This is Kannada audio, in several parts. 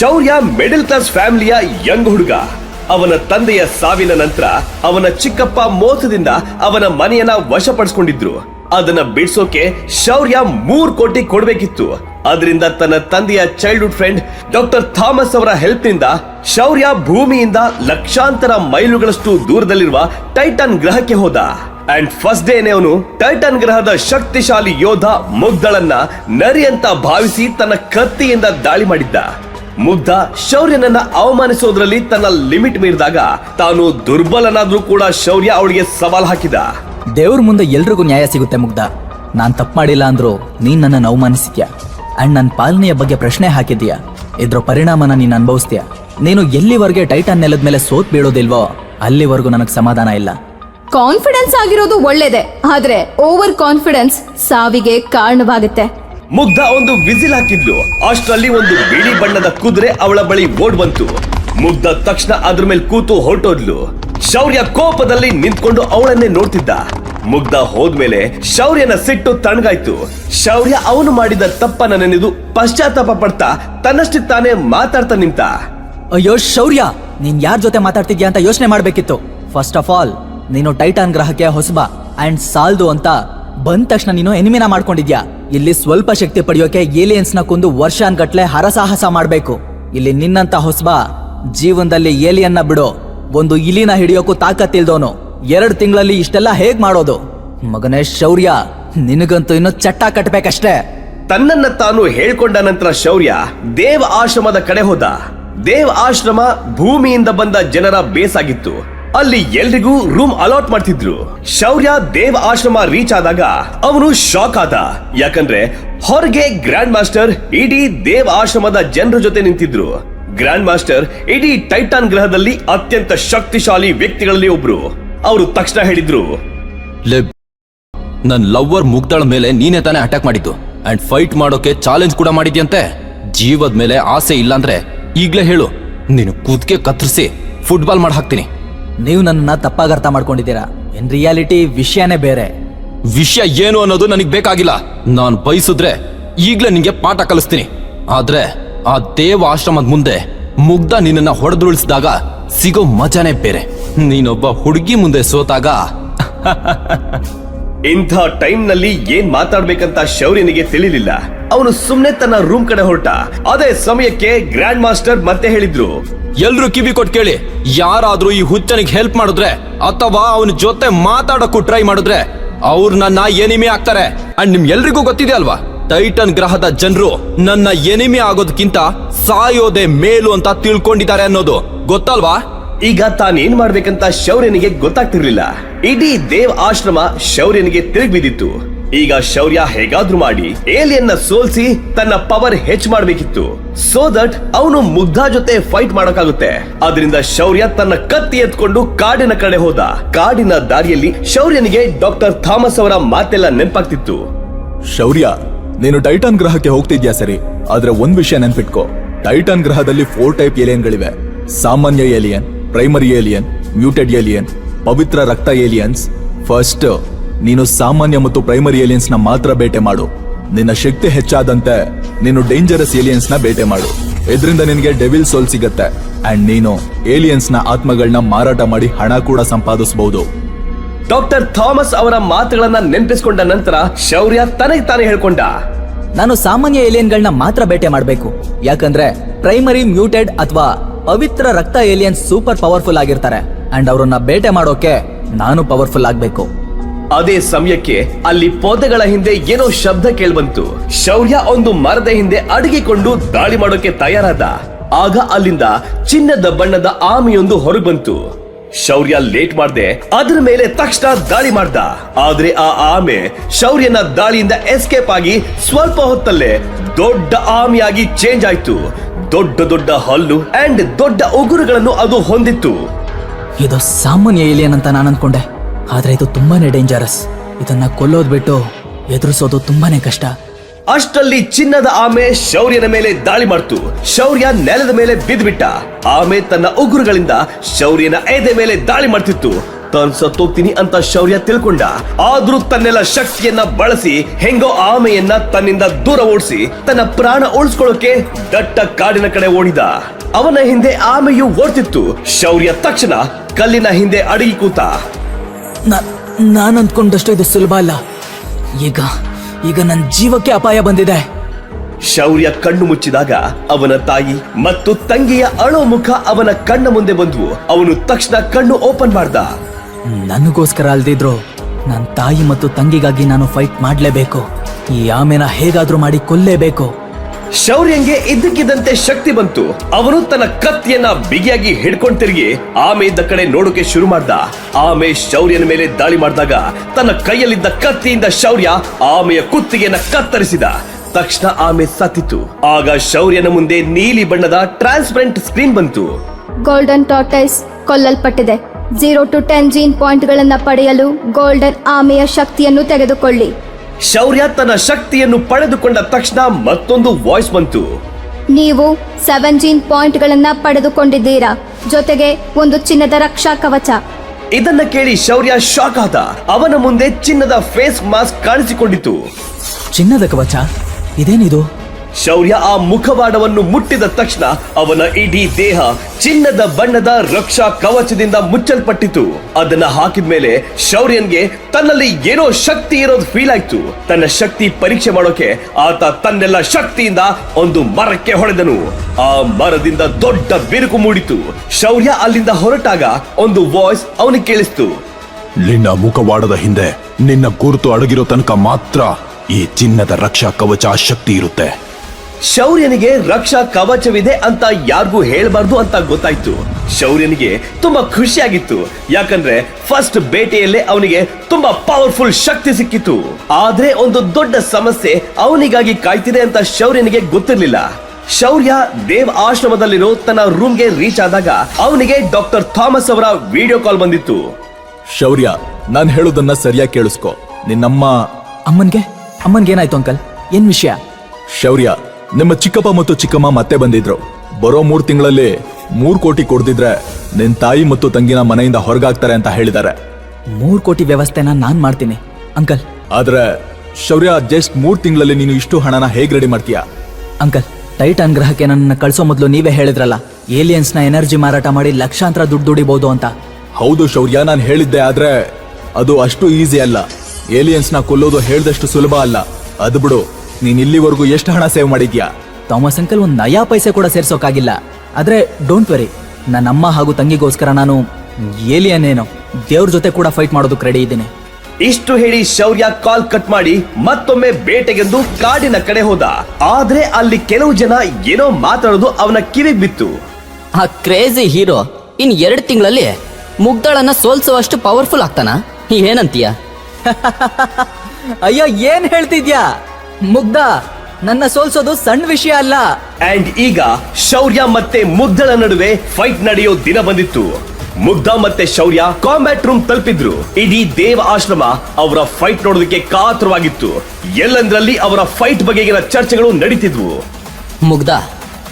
ಶೌರ್ಯ ಮಿಡಲ್ ಕ್ಲಾಸ್ ಫ್ಯಾಮಿಲಿಯ ಯಂಗ್ ಹುಡುಗ. ಅವನ ತಂದೆಯ ಸಾವಿನ ನಂತರ ಅವನ ಚಿಕ್ಕಪ್ಪ ಮೋಸದಿಂದ ಅವನ ಮನೆಯನ್ನ ವಶಪಡಿಸಿಕೊಂಡಿದ್ರು. ಅದನ್ನ ಬಿಡಿಸೋಕೆ ಶೌರ್ಯ ಮೂರ್ ಕೋಟಿ ಕೊಡ್ಬೇಕಿತ್ತು. ಅದರಿಂದ ತನ್ನ ತಂದೆಯ ಚೈಲ್ಡ್ಹುಡ್ ಫ್ರೆಂಡ್ ಡಾಕ್ಟರ್ ಥಾಮಸ್ ಅವರ ಹೆಲ್ಪ್ನಿಂದ ಶೌರ್ಯ ಭೂಮಿಯಿಂದ ಲಕ್ಷಾಂತರ ಮೈಲುಗಳಷ್ಟು ದೂರದಲ್ಲಿರುವ ಟೈಟನ್ ಗ್ರಹಕ್ಕೆ ಹೋದ. ಅಂಡ್ ಫಸ್ಟ್ ಡೇನೆ ಅವನು ಟೈಟನ್ ಗ್ರಹದ ಶಕ್ತಿಶಾಲಿ ಯೋಧ ಮುಗ್ಧಳನ್ನ ನರಿ ಅಂತ ಭಾವಿಸಿ ತನ್ನ ಕತ್ತಿಯಿಂದ ದಾಳಿ ಮಾಡಿದ್ದ. ಮುಗ್ಧ ಶೌರ್ಯನನ್ನ ಅವಮಾನಿಸೋದ್ರಲ್ಲಿ ತನ್ನ ಲಿಮಿಟ್ ಮೀರಿದಾಗ ತಾನು ದುರ್ಬಲನಾದ್ರೂ ಕೂಡ ಶೌರ್ಯ ಅವಳಿಗೆ ಸವಾಲ್ ಹಾಕಿದ. ದೇವ್ರ ಮುಂದೆ ಎಲ್ರಿಗೂ ನ್ಯಾಯ ಸಿಗುತ್ತೆ ಮುಗ್ಧ. ನಾನ್ ತಪ್ಪು ಮಾಡಿಲ್ಲ ಅಂದ್ರು ನೀನ್ ನನ್ನನ್ನು ಅವಮಾನಿಸಿದ್ಯಾ ಅಂಡ್ ನನ್ನ ಪಾಲನೆಯ ಬಗ್ಗೆ ಪ್ರಶ್ನೆ ಹಾಕಿದ್ಯಾ? ಇದ್ರ ಪರಿಣಾಮನ ನೀನ್ ಅನುಭವಿಸ್ತೀಯ? ನೀನು ಎಲ್ಲಿವರೆಗೆ ಟೈಟನ್ ನೆಲದ ಮೇಲೆ ಸೋತ್ ಬೀಳೋದಿಲ್ವೋ ಅಲ್ಲಿವರೆಗೂ ನನಗೆ ಸಮಾಧಾನ ಇಲ್ಲ. ಕಾನ್ಫಿಡೆನ್ಸ್ ಆಗಿರೋದು ಒಳ್ಳೇದೆ ಆದ್ರೆ ಓವರ್ ಕಾನ್ಫಿಡೆನ್ಸ್ ಸಾವಿಗೆ ಕಾರಣವಾಗುತ್ತೆ. ಮುಗ್ಧ ಒಂದು ವಿಸಿಲ್ ಹಾಕಿದ್ಲು. ಅಷ್ಟರಲ್ಲಿ ಒಂದು ಬಿಳಿ ಬಣ್ಣದ ಕುದುರೆ ಅವಳ ಬಳಿ ಓಡ್ ಬಂತು. ಮುಗ್ಧ ತಕ್ಷಣ ಅದ್ರ ಮೇಲೆ ಕೂತು ಹೊರಟೋದ್ಲು. ಶೌರ್ಯ ಕೋಪದಲ್ಲಿ ನಿಂತ್ಕೊಂಡು ಅವಳನ್ನೇ ನೋಡ್ತಿದ್ದ. ಮುಗ್ಧ ಹೋದ್ಮೇಲೆ ಶೌರ್ಯನ ಸಿಟ್ಟು ತಣ್ಣಗಾಯ್ತು. ಶೌರ್ಯ ಅವನು ಮಾಡಿದ ತಪ್ಪನ ನೆನೆದು ಪಶ್ಚಾತ್ತಾಪ ಪಡ್ತಾ ತನ್ನಷ್ಟಕ್ಕೆ ತಾನೇ ಮಾತಾಡ್ತಾ ನಿಂತ. ಅಯ್ಯೋ ಶೌರ್ಯ, ನೀನ್ ಯಾರ ಜೊತೆ ಮಾತಾಡ್ತಿದ್ಯಾ ಅಂತ ಯೋಚನೆ ಮಾಡ್ಬೇಕಿತ್ತು. ಫಸ್ಟ್ ಆಫ್ ಆಲ್ ನೀನು ಟೈಟಾನ್ ಗ್ರಹಕ್ಕೆ ಹೊಸಬ, ಅಂಡ್ ಸಾಲ್ದು ಅಂತ ಬಂದ ತಕ್ಷಣ ನೀನು ಎನಿಮಿನ ಮಾಡ್ಕೊಂಡಿದ್ಯಾ? ಇಲ್ಲಿ ಸ್ವಲ್ಪ ಶಕ್ತಿ ಪಡೆಯೋಕೆ ಏಲಿಯನ್ಸ್ನ ಕೊಂದು ವರ್ಷಾನ್ಗಟ್ಲೆ ಹರಸಾಹಸ ಮಾಡಬೇಕು. ಇಲ್ಲಿ ನಿನ್ನಂತ ಹೊಸಬ, ಜೀವನದಲ್ಲಿ ಏಲಿಯನ್ನ ಬಿಡು. ಒಂದು ಇಲಿನ ಹಿಡಿಯೋಕು ತಾಕತ್ತಿಲ್ದೋನು. ಎರಡು ತಿಂಗಳಲ್ಲಿ ಇಷ್ಟೆಲ್ಲ ಹೇಗ್ ಮಾಡೋದು? ಮಗನೇ ಶೌರ್ಯ, ನಿನಗಂತೂ ಇನ್ನು ಚಟ್ಟ ಕಟ್ಬೇಕಷ್ಟೇ. ತನ್ನನ್ನ ತಾನು ಹೇಳ್ಕೊಂಡ ನಂತರ ಶೌರ್ಯ, ದೇವ ಆಶ್ರಮದ ಕಡೆ ಹೋದ. ದೇವ ಆಶ್ರಮ ಭೂಮಿಯಿಂದ ಬಂದ ಜನರ ಬೇಸಾಗಿತ್ತು. ಅಲ್ಲಿ ಎಲ್ರಿಗೂ ರೂಮ್ ಅಲಾಟ್ ಮಾಡ್ತಿದ್ರು. ಶೌರ್ಯ ದೇವ ಆಶ್ರಮ ರೀಚ್ ಆದಾಗ ಅವನು ಶಾಕ್ ಆದ. ಯಾಕಂದ್ರೆ ಹೊರಗೆ ಗ್ರ್ಯಾಂಡ್ ಮಾಸ್ಟರ್ ಇಡೀ ದೇವ ಆಶ್ರಮದ ಜನರ ಜೊತೆ ನಿಂತಿದ್ರು. ಗ್ರ್ಯಾಂಡ್ ಮಾಸ್ಟರ್ ಇಡೀ ಟೈಟಾನ್ ಗ್ರಹದಲ್ಲಿ ಅತ್ಯಂತ ಶಕ್ತಿಶಾಲಿ ವ್ಯಕ್ತಿಗಳಲ್ಲಿ ಒಬ್ರು. ಅವರು ತಕ್ಷಣ ಹೇಳಿದ್ರು ನನ್ ಲವ್ವರ್ ಮುಗ್ದಳ ಮೇಲೆ ನೀನೇ ತಾನೇ ಅಟ್ಯಾಕ್ ಮಾಡಿದ್ದು. ಅಂಡ್ ಫೈಟ್ ಮಾಡೋಕೆ ಚಾಲೆಂಜ್ ಕೂಡ ಮಾಡಿದ್ಯಂತೆ. ಜೀವದ ಮೇಲೆ ಆಸೆ ಇಲ್ಲಾಂದ್ರೆ ಈಗ್ಲೇ ಹೇಳು. ನೀನು ಕೂದ್ಕೆ ಕತ್ತರಿಸಿ ಫುಟ್ಬಾಲ್ ಮಾಡಿ ಹಾಕ್ತೀನಿ. ನೀವು ನನ್ನನ್ನ ತಪ್ಪಾಗಿ ಅರ್ಥ ಮಾಡ್ಕೊಂಡಿದ್ದೀರಾ? ಇನ್ ರಿಯಾಲಿಟಿ ವಿಷಯನೇ ಬೇರೆ. ವಿಷಯ ಏನು ಅನ್ನೋದು ನನಗೆ ಬೇಕಾಗಿಲ್ಲ. ನಾನು ಬಯಸಿದ್ರೆ ಈಗ್ಲೇ ನಿಂಗೆ ಪಾಠ ಕಲಿಸ್ತೀನಿ. ಆದ್ರೆ ಆ ದೇವ ಆಶ್ರಮದ ಮುಂದೆ ಮುಗ್ಧ ನಿನ್ನನ್ನ ಹೊಡೆದುರುಳಿಸಿದಾಗ ಸಿಗೋ ಮಜಾನೇ ಬೇರೆ. ನೀನೊಬ್ಬ ಹುಡುಗಿ ಮುಂದೆ ಸೋತಾಗ ಇಂಥ ಟೈಮ್ನಲ್ಲಿ ಏನ್ ಮಾತಾಡ್ಬೇಕಂತ ಶೌರ್ಯನಿಗೆ ತಿಳಿಲಿಲ್ಲ. ಅವನು ಸುಮ್ನೆ ತನ್ನ ರೂಮ್ ಕಡೆ ಹೊರಟ. ಅದೇ ಸಮಯಕ್ಕೆ ಗ್ರ್ಯಾಂಡ್ ಮಾಸ್ಟರ್ ಮತ್ತೆ ಹೇಳಿದ್ರು. ಎಲ್ರು ಕಿವಿ ಕೊಟ್ ಕೇಳಿ ಯಾರಾದ್ರೂ ಈ ಹುಚ್ಚನಿಗೆ ಹೆಲ್ಪ್ ಮಾಡಿದ್ರೆ ಅಥವಾ ಅವನ ಜೊತೆ ಮಾತಾಡಕ್ಕೂ ಟ್ರೈ ಮಾಡಿದ್ರೆ ಅವ್ರು ನನ್ನ ಎನಿಮಿ ಆಗ್ತಾರೆ. ಅಂಡ್ ನಿಮ್ ಎಲ್ರಿಗೂ ಗೊತ್ತಿದೆ ಅಲ್ವಾ? ಟೈಟನ್ ಗ್ರಹದ ಜನರು ನನ್ನ ಎನಿಮಿ ಆಗೋದಕ್ಕಿಂತ ಸಾಯೋದೇ ಮೇಲು ಅಂತ ತಿಳ್ಕೊಂಡಿದ್ದಾರೆ ಅನ್ನೋದು. ಗೊತ್ತಲ್ವಾ? ಈಗ ತಾನೇನ್ ಮಾಡ್ಬೇಕಂತ ಶೌರ್ಯನಿಗೆ ಗೊತ್ತಾಗ್ತಿರ್ಲಿಲ್ಲ. ಇಡೀ ದೇವ್ ಆಶ್ರಮ ಶೌರ್ಯನಿಗೆ ತಿರುಗಿ ಬಿದ್ದಿತ್ತು ಈಗ ಶೌರ್ಯ ಹೇಗಾದ್ರೂ ಮಾಡಿ ಏಲಿಯನ್ನ ಸೋಲ್ಸಿ ತನ್ನ ಪವರ್ ಹೆಚ್ಚು ಮಾಡ್ಬೇಕಿತ್ತು. ಸೋ ದಟ್ ಅವನು ಮುಗ್ಧ ಜೊತೆ ಫೈಟ್ ಮಾಡೋಕ್ಕಾಗುತ್ತೆ. ಅದರಿಂದ ಶೌರ್ಯ ತನ್ನ ಕತ್ತಿ ಎತ್ಕೊಂಡು ಕಾಡಿನ ಕಡೆ ಹೋದ. ಕಾಡಿನ ದಾರಿಯಲ್ಲಿ ಶೌರ್ಯನಿಗೆ ಡಾಕ್ಟರ್ ಥಾಮಸ್ ಅವರ ಮಾತೆಲ್ಲ ನೆನಪಾಗ್ತಿತ್ತು. ಶೌರ್ಯ, ನೀನು ಟೈಟಾನ್ ಗ್ರಹಕ್ಕೆ ಹೋಗ್ತಿದ್ಯಾ ಸರಿ? ಆದ್ರೆ ಒಂದ್ ವಿಷಯ ನೆನ್ಪಿಟ್ಕೋ. ಟೈಟಾನ್ ಗ್ರಹದಲ್ಲಿ ಫೋರ್ ಟೈಪ್ ಏಲಿಯನ್ಗಳಿವೆ. ಸಾಮಾನ್ಯ alien primary alien muted alien, ಪವಿತ್ರ ರಕ್ತ ಏಲಿಯನ್ಸ್ ಫಸ್ಟ್ ನೀನು ಸಾಮಾನ್ಯ ಮತ್ತು ಪ್ರೈಮರಿ ಏಲಿಯನ್ಸ್ನ ಮಾತ್ರ ಬೇಟೆ ಮಾಡು. ನಿನ್ನ ಶಕ್ತಿ ಹೆಚ್ಚಾದಂತೆ ನೀನು ಡೇಂಜರಸ್ ಏಲಿಯನ್ಸ್ನ ಬೇಟೆ ಮಾಡು. ಇದರಿಂದ ನಿನಗೆ ಡೆವಿಲ್ ಸೋಲ್ ಸಿಗತ್ತೆ. ಅಂಡ್ ನೀನು ಏಲಿಯನ್ಸ್ನ ಆತ್ಮಗಳನ್ನ ಮಾರಾಟ ಮಾಡಿ ಹಣ ಕೂಡ ಸಂಪಾದಿಸಬಹುದು ಡಾಕ್ಟರ್ ಥಾಮಸ್ ಅವರ ಮಾತುಗಳನ್ನ ನೆನಪಿಸಿಕೊಂಡ ನಂತರ ಶೌರ್ಯ ತನಗೆ ತಾನೇ ಹೇಳ್ಕೊಂಡ. ನಾನು ಸಾಮಾನ್ಯ ಏಲಿಯನ್ಗಳನ್ನ ಮಾತ್ರ ಬೇಟೆ ಮಾಡಬೇಕು. ಯಾಕಂದ್ರೆ ಪ್ರೈಮರಿ ಮ್ಯೂಟೆಡ್ ಅಥವಾ ಪವಿತ್ರ ರಕ್ತ ಏಲಿಯನ್ಸ್ ಸೂಪರ್ ಪವರ್ಫುಲ್ ಆಗಿರ್ತಾರೆ. ಅಂಡ್ ಅವರನ್ನ ಬೇಟೆ ಮಾಡೋಕೆ ನಾನು ಪವರ್ಫುಲ್ ಆಗ್ಬೇಕು. ಅದೇ ಸಮಯಕ್ಕೆ ಅಲ್ಲಿ ಪೊದೆಗಳ ಹಿಂದೆ ಏನೋ ಶಬ್ದ ಕೇಳ್ಬಂತು. ಶೌರ್ಯ ಒಂದು ಮರದ ಹಿಂದೆ ಅಡಗಿಕೊಂಡು ದಾಳಿ ಮಾಡೋಕೆ ತಯಾರಾದ. ಆಗ ಅಲ್ಲಿಂದ ಚಿನ್ನದ ಬಣ್ಣದ ಆಮೆಯೊಂದು ಹೊರಗೆ ಬಂತು ಶೌರ್ಯ ಲೇಟ್ ಮಾಡ್ದೆ, ಅದ್ರ ಮೇಲೆ ತಕ್ಷಣ ದಾಳಿ ಮಾಡ್ದ. ಆದ್ರೆ ಆ ಆಮೆ ಶೌರ್ಯನ ದಾಳಿಯಿಂದ ಎಸ್ಕೇಪ್ ಆಗಿ ಸ್ವಲ್ಪ ಹೊತ್ತಲ್ಲೇ ದೊಡ್ಡ ಆಮೆಯಾಗಿ ಚೇಂಜ್ ಆಯ್ತು. ದೊಡ್ಡ ದೊಡ್ಡ ಹಲ್ಲು ಅಂಡ್ ದೊಡ್ಡ ಉಗುರುಗಳನ್ನು ಅದು ಹೊಂದಿತ್ತು. ಇದು ಸಾಮಾನ್ಯ ಏಲಿಯನ್ ಅಂತ ನಾನು ಅನ್ಕೊಂಡೆ ಆದ್ರೆ ಇದು ತುಂಬಾನೇ ಡೇಂಜರಸ್ ಇದನ್ನ ಕೊಲ್ಲೋದು ಬಿಟ್ಟು ಎದುರಿಸೋದು ತುಂಬಾನೇ ಕಷ್ಟ. ಅಷ್ಟಲ್ಲಿ ಚಿನ್ನದ ಆಮೆ ಶೌರ್ಯನ ಮೇಲೆ ದಾಳಿ ಮಾಡ್ತು. ಶೌರ್ಯ ನೆಲದ ಮೇಲೆ ಬಿದ್ದುಬಿಟ್ಟ ಆಮೆ ತನ್ನ ಉಗುರುಗಳಿಂದ ಶೌರ್ಯನ ಎದೆ ಮೇಲೆ ದಾಳಿ ಮಾಡ್ತಿತ್ತು. ತಾನು ಸತ್ತೋಗ್ತೀನಿ ಅಂತ ಶೌರ್ಯ ತಿಳ್ಕೊಂಡ. ಆದ್ರೂ ತನ್ನೆಲ್ಲ ಶಕ್ತಿಯನ್ನ ಬಳಸಿ, ಹೆಂಗೋ ಆಮೆಯನ್ನ ತನ್ನಿಂದ ದೂರ ಓಡಿಸಿ, ತನ್ನ ಪ್ರಾಣ ಉಳಿಸ್ಕೊಳ್ಳೋಕೆ ದಟ್ಟ ಕಾಡಿನ ಕಡೆ ಓಡಿದ. ಅವನ ಹಿಂದೆ ಆಮೆಯು ಓಡ್ತಿತ್ತು. ಶೌರ್ಯ ತಕ್ಷಣ ಕಲ್ಲಿನ ಹಿಂದೆ ಅಡಗಿ ಕೂತ. ನಾನು ಅಂದ್ಕೊಂಡಷ್ಟು ಇದು ಸುಲಭ ಅಲ್ಲ. ಈಗ ಈಗ ನನ್ನ ಜೀವಕ್ಕೆ ಅಪಾಯ ಬಂದಿದೆ. ಶೌರ್ಯ ಕಣ್ಣು ಮುಚ್ಚಿದಾಗ ಅವನ ತಾಯಿ ಮತ್ತು ತಂಗಿಯ ಅಳೋ ಮುಖ ಅವನ ಕಣ್ಣ ಮುಂದೆ ಬಂದ್ವು. ಅವನು ತಕ್ಷಣ ಕಣ್ಣು ಓಪನ್ ಮಾಡ್ದ. ನನಗೋಸ್ಕರ ಅಲ್ದಿದ್ರು ನನ್ನ ತಾಯಿ ಮತ್ತು ತಂಗಿಗಾಗಿ ನಾನು ಫೈಟ್ ಮಾಡಲೇಬೇಕು. ಈ ಆಮೆನ ಹೇಗಾದ್ರೂ ಮಾಡಿ ಕೊಲ್ಲೇಬೇಕು. ಶೌರ್ಯಂಗೆ ಇದ್ದಕ್ಕಿದ್ದಂತೆ ಶಕ್ತಿ ಬಂತು. ಅವನು ತನ್ನ ಕತ್ತಿಯನ್ನ ಬಿಗಿಯಾಗಿ ಹಿಡ್ಕೊಂಡ್ ತಿರುಗಿ ಆಮೆ ಇದ್ದ ಕಡೆ ನೋಡೋಕೆ ಶುರು ಮಾಡ್ದ. ಆಮೆ ಶೌರ್ಯನ ಮೇಲೆ ದಾಳಿ ಮಾಡಿದಾಗ ತನ್ನ ಕೈಯಲ್ಲಿದ್ದ ಕತ್ತಿಯಿಂದ ಶೌರ್ಯ ಆಮೆಯ ಕುತ್ತಿಗೆಯನ್ನ ಕತ್ತರಿಸಿದ. ತಕ್ಷಣ ಆಮೆ ಸತ್ತಿತು. ಆಗ ಶೌರ್ಯನ ಮುಂದೆ ನೀಲಿ ಬಣ್ಣದ ಟ್ರಾನ್ಸ್ಪರೆಂಟ್ ಸ್ಕ್ರೀನ್ ಬಂತು. ಗೋಲ್ಡನ್ ಟಾರ್ಟೈಸ್ ಕೊಲ್ಲಲ್ಪಟ್ಟಿದೆ. ಜೀರೋ ಟು ಟೆನ್ ಜೀನ್ ಪಾಯಿಂಟ್ಗಳನ್ನ ಪಡೆಯಲು ಗೋಲ್ಡನ್ ಆಮೆಯ ಶಕ್ತಿಯನ್ನು ತೆಗೆದುಕೊಳ್ಳಿ. ಶೌರ್ಯ ತನ್ನ ಶಕ್ತಿಯನ್ನು ಪಡೆದುಕೊಂಡ ತಕ್ಷಣ ಮತ್ತೊಂದು ವಾಯ್ಸ್ ಬಂತು. ನೀವು ಸೆವೆಂಟೀನ್ ಪಾಯಿಂಟ್ಗಳನ್ನ ಪಡೆದುಕೊಂಡಿದ್ದೀರಾ. ಜೊತೆಗೆ ಒಂದು ಚಿನ್ನದ ರಕ್ಷಾ ಕವಚ. ಇದನ್ನ ಕೇಳಿ ಶೌರ್ಯ ಶಾಕ್ ಆದ. ಅವನ ಮುಂದೆ ಚಿನ್ನದ ಫೇಸ್ ಮಾಸ್ಕ್ ಕಾಣಿಸಿಕೊಂಡಿತು. ಚಿನ್ನದ ಕವಚ? ಇದೇನಿದು? ಶೌರ್ಯ ಆ ಮುಖವಾಡವನ್ನು ಮುಟ್ಟಿದ ತಕ್ಷಣ ಅವನ ಇಡೀ ದೇಹ ಚಿನ್ನದ ಬಣ್ಣದ ರಕ್ಷಾ ಕವಚದಿಂದ ಮುಚ್ಚಲ್ಪಟ್ಟಿತು. ಅದನ್ನ ಹಾಕಿದ ಮೇಲೆ ಶೌರ್ಯನ್ಗೆ ತನ್ನಲ್ಲಿ ಏನೋ ಶಕ್ತಿ ಇರೋದು ಫೀಲ್ ಆಯ್ತು. ತನ್ನ ಶಕ್ತಿ ಪರೀಕ್ಷೆ ಮಾಡೋಕೆ ಆತ ತನ್ನೆಲ್ಲ ಶಕ್ತಿಯಿಂದ ಒಂದು ಮರಕ್ಕೆ ಹೊಡೆದನು. ಆ ಮರದಿಂದ ದೊಡ್ಡ ಬಿರುಕು ಮೂಡಿತು. ಶೌರ್ಯ ಅಲ್ಲಿಂದ ಹೊರಟಾಗ ಒಂದು ವಾಯ್ಸ್ ಅವನಿಗೆ ಕೇಳಿಸ್ತು. ನಿನ್ನ ಮುಖವಾಡದ ಹಿಂದೆ ನಿನ್ನ ಗುರುತು ಅಡಗಿರೋ ತನಕ ಮಾತ್ರ ಈ ಚಿನ್ನದ ರಕ್ಷಾ ಕವಚ ಶಕ್ತಿ ಇರುತ್ತೆ. ಶೌರ್ಯನಿಗೆ ರಕ್ಷಾ ಕವಚವಿದೆ ಅಂತ ಯಾರಿಗೂ ಹೇಳಬಾರ್ದು ಅಂತ ಗೊತ್ತಾಯ್ತು. ಶೌರ್ಯನಿಗೆ ತುಂಬಾ ಖುಷಿಯಾಗಿತ್ತು. ಯಾಕಂದ್ರೆ ಫಸ್ಟ್ ಬೇಟೆಯಲ್ಲೇ ಅವನಿಗೆ ತುಂಬಾ ಪವರ್ಫುಲ್ ಶಕ್ತಿ ಸಿಕ್ಕಿತ್ತು. ಆದ್ರೆ ಒಂದು ದೊಡ್ಡ ಸಮಸ್ಯೆ ಅವನಿಗಾಗಿ ಕಾಯ್ತಿದೆ ಅಂತ ಶೌರ್ಯನಿಗೆ ಗೊತ್ತಿರ್ಲಿಲ್ಲ. ಶೌರ್ಯ ದೇವ್ ಆಶ್ರಮದಲ್ಲಿರೋ ತನ್ನ ರೂಮ್ಗೆ ರೀಚ್ ಆದಾಗ ಅವನಿಗೆ ಡಾಕ್ಟರ್ ಥಾಮಸ್ ಅವರ ವಿಡಿಯೋ ಕಾಲ್ ಬಂದಿತ್ತು. ಶೌರ್ಯ, ನಾನ್ ಹೇಳೋದನ್ನ ಸರಿಯಾಗಿ ಕೇಳಿಸ್ಕೊ. ನಿನ್ನಮ್ಮ ಅಮ್ಮನ್ಗೆ? ಅಮ್ಮನ್ಗೆ ಏನಾಯ್ತು ಅಂಕಲ್? ಏನ್ ವಿಷಯ? ಶೌರ್ಯ ನಿಮ್ಮ ಚಿಕ್ಕಪ್ಪ ಮತ್ತು ಚಿಕ್ಕಮ್ಮ ಮತ್ತೆ ಬಂದಿದ್ರು. ಬರೋ ಮೂರ್ ತಿಂಗಳಲ್ಲಿ ಮೂರ್ ಕೋಟಿ ಕೊಡ್ದಿದ್ರೆ ನಿನ್ ತಾಯಿ ಮತ್ತು ತಂಗಿನ ಮನೆಯಿಂದ ಹೊರಗಾಗ್ತಾರೆ ಅಂತ ಹೇಳಿದ್ದಾರೆ. ಮೂರ್ ಕೋಟಿ ವ್ಯವಸ್ಥೆನ ನಾನ್ ಮಾಡ್ತೀನಿ ಅಂಕಲ್. ಆದ್ರೆ ಶೌರ್ಯ ಜಸ್ಟ್ ಮೂರ್ ತಿಂಗಳಲ್ಲಿ ನೀನು ಇಷ್ಟು ಹಣನ ಹೇಗ್ ರೆಡಿ ಮಾಡ್ತೀಯ? ಅಂಕಲ್ ಟೈಟಾನ್ ಗ್ರಹಕ್ಕೆ ನನ್ನ ಕಳಿಸೋ ಮೊದಲು ನೀವೇ ಹೇಳಿದ್ರಲ್ಲ ಏಲಿಯನ್ಸ್ನ ಎನರ್ಜಿ ಮಾರಾಟ ಮಾಡಿ ಲಕ್ಷಾಂತರ ದುಡ್ಡು ದುಡಿಬಹುದು ಅಂತ. ಹೌದು ಶೌರ್ಯ ನಾನು ಹೇಳಿದ್ದೆ ಆದ್ರೆ ಅದು ಅಷ್ಟು ಈಸಿ ಅಲ್ಲ. ಏಲಿಯನ್ಸ್ನ ಕೊಲ್ಲೋದು ಹೇಳಿದಷ್ಟು ಸುಲಭ ಅಲ್ಲ. ಅದು ಬಿಡು. ನೀನ್ ಇಲ್ಲಿವರೆಗೂ ಎಷ್ಟು ಹಣ ಸೇವ್ ಮಾಡಿದ್ಯಾ? ಥಾಮಸ್ ಅಂಕಲ್ ಒಂದ್ ನಯಾ ಪೈಸೆ ಕೂಡ ಸೇರ್ಸೋಕಾಗಿಲ್ಲ. ಆದ್ರೆ ಡೋಂಟ್ ವೆರಿ ನನ್ನ ಅಮ್ಮ ಹಾಗೂ ತಂಗಿಗೋಸ್ಕರ ನಾನು ಏಲಿಯನ್ನೇನೋ ದೇವ್ರ ಜೊತೆ ಕೂಡ ಫೈಟ್ ಮಾಡೋದಕ್ಕೆ ರೆಡಿ ಇದ್ದೀನಿ. ಇಷ್ಟು ಹೇಳಿ ಶೌರ್ಯ ಕಾಲ್ ಕಟ್ ಮಾಡಿ ಮತ್ತೊಮ್ಮೆ ಬೇಟೆಗೆಂದು ಕಾಡಿನ ಕಡೆ ಹೋದ. ಆದ್ರೆ ಅಲ್ಲಿ ಕೆಲವು ಜನ ಏನೋ ಮಾತಾಡೋದು ಅವನ ಕಿವಿಗ್ ಬಿತ್ತು. ಆ ಕ್ರೇಜಿ ಹೀರೋ ಇನ್ ಎರಡು ತಿಂಗಳಲ್ಲಿ ಮುಗ್ದಳನ್ನ ಸೋಲ್ಸುವಷ್ಟು ಪವರ್ಫುಲ್ ಆಗ್ತಾನ? ಏನಂತೀಯ ಅಯ್ಯೋ ಏನ್ ಹೇಳ್ತಿದ್ಯಾ? ಮುಗ್ಧ. ನನ್ನ ಸೋಲ್ಸೋದು ಸಣ್ಣ ವಿಷಯ ಅಲ್ಲ. ಅಂಡ್ ಈಗ ಶೌರ್ಯ ಮತ್ತೆ ಮುಗ್ಧಳ ನಡುವೆ ಫೈಟ್ ನಡೆಯೋ ದಿನ ಬಂದಿತ್ತು. ಮುಗ್ಧ ಮತ್ತೆ ಶೌರ್ಯ ಕಾಂಬ್ಯಾಟ್ ರೂಮ್ ತಲುಪಿದ್ರು. ಇಡೀ ದೇವ ಆಶ್ರಮ ಅವರ ಫೈಟ್ ನೋಡೋದಕ್ಕೆ ಕಾತರವಾಗಿತ್ತು. ಎಲ್ಲಂದ್ರಲ್ಲಿ ಅವರ ಫೈಟ್ ಬಗೆಗಿನ ಚರ್ಚೆಗಳು ನಡೀತಿದ್ವು. ಮುಗ್ಧ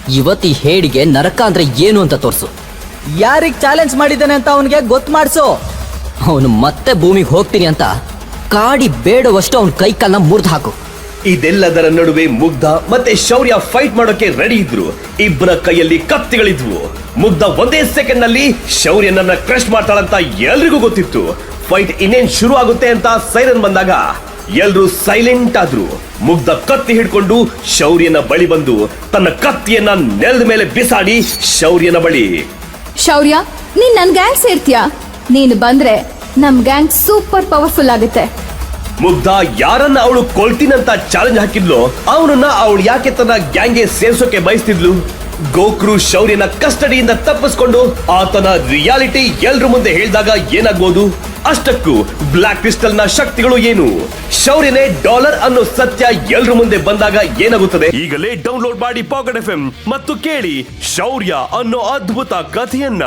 ಇವತ್ತಿ ಹೇಡಿಗೆ ನರಕ ಅಂದ್ರೆ ಏನು ಅಂತ ತೋರ್ಸು. ಯಾರಿಗ್ ಚಾಲೆಂಜ್ ಮಾಡಿದ್ದಾನೆ ಅಂತ ಅವನಿಗೆ ಗೊತ್ತು ಮಾಡಿಸು. ಅವನು ಮತ್ತೆ ಭೂಮಿಗೆ ಹೋಗ್ತೀನಿ ಅಂತ ಕಾಡಿ ಬೇಡವಷ್ಟು ಅವನ ಕೈ ಕಾಲನ್ನ ಮುರಿದು ಹಾಕು. ಇದೆಲ್ಲದರ ನಡುವೆ ಮುಗ್ಧ ಮತ್ತೆ ಶೌರ್ಯ ಫೈಟ್ ಮಾಡೋಕೆ ರೆಡಿ ಇದ್ರು. ಇಬ್ಬರ ಕೈಯಲ್ಲಿ ಕತ್ತಿಗಳಿದ್ವು. ಮುಗ್ಧ ಒಂದೇ ಸೆಕೆಂಡ್ನಲ್ಲಿ ಶೌರ್ಯನನ್ನ ಕ್ರಶ್ ಮಾಡ್ತಾಳಂತ ಎಲ್ರಿಗೂ ಗೊತ್ತಿತ್ತು. ಫೈಟ್ ಇನ್ನೇನ್ ಶುರು ಆಗುತ್ತೆ ಅಂತ ಸೈರನ್ ಬಂದಾಗ ಎಲ್ರೂ ಸೈಲೆಂಟ್ ಆದ್ರು. ಮುಗ್ಧ ಕತ್ತಿ ಹಿಡ್ಕೊಂಡು ಶೌರ್ಯನ ಬಳಿ ಬಂದು ತನ್ನ ಕತ್ತಿಯನ್ನ ನೆಲದ ಮೇಲೆ ಬಿಸಾಡಿ ಶೌರ್ಯನ ಬಳಿ. ಶೌರ್ಯ, ನೀನ್ ನನ್ ಗ್ಯಾಂಗ್ ಸೇರ್ತೀಯಾ? ನೀನು ಬಂದ್ರೆ ನಮ್ ಗ್ಯಾಂಗ್ ಸೂಪರ್ ಪವರ್ಫುಲ್ ಆಗುತ್ತೆ. ಮುಗ್ಧ ಯಾರನ್ನ ಅವಳು ಕೊಳ್ತೀನಂತ ಚಾಲೆಂಜ್ ಹಾಕಿದ್ಲು, ಅವನನ್ನ ಅವಳು ಯಾಕೆ ತನ್ನ ಗ್ಯಾಂಗ್ಗೆ ಸೇರ್ಸೋಕೆ ಬಯಸ್ತಿದ್ಲು? ಗೋಕ್ರು ಶೌರ್ಯನ ಕಸ್ಟಡಿಯಿಂದ ತಪ್ಪಿಸ್ಕೊಂಡು ಆತನ ರಿಯಾಲಿಟಿ ಎಲ್ರ ಮುಂದೆ ಹೇಳಿದಾಗ ಏನಾಗ್ಬೋದು? ಅಷ್ಟಕ್ಕೂ ಬ್ಲಾಕ್ ಕ್ರಿಸ್ಟಲ್ನ ಶಕ್ತಿಗಳು ಏನು? ಶೌರ್ಯನೇ ಡಾಲರ್ ಅನ್ನೋ ಸತ್ಯ ಎಲ್ರ ಮುಂದೆ ಬಂದಾಗ ಏನಾಗುತ್ತದೆ? ಈಗಲೇ ಡೌನ್ಲೋಡ್ ಮಾಡಿ ಪಾಕೆಟ್ ಎಫ್ ಮತ್ತು ಕೇಳಿ ಶೌರ್ಯ ಅನ್ನೋ ಅದ್ಭುತ ಕಥೆಯನ್ನ.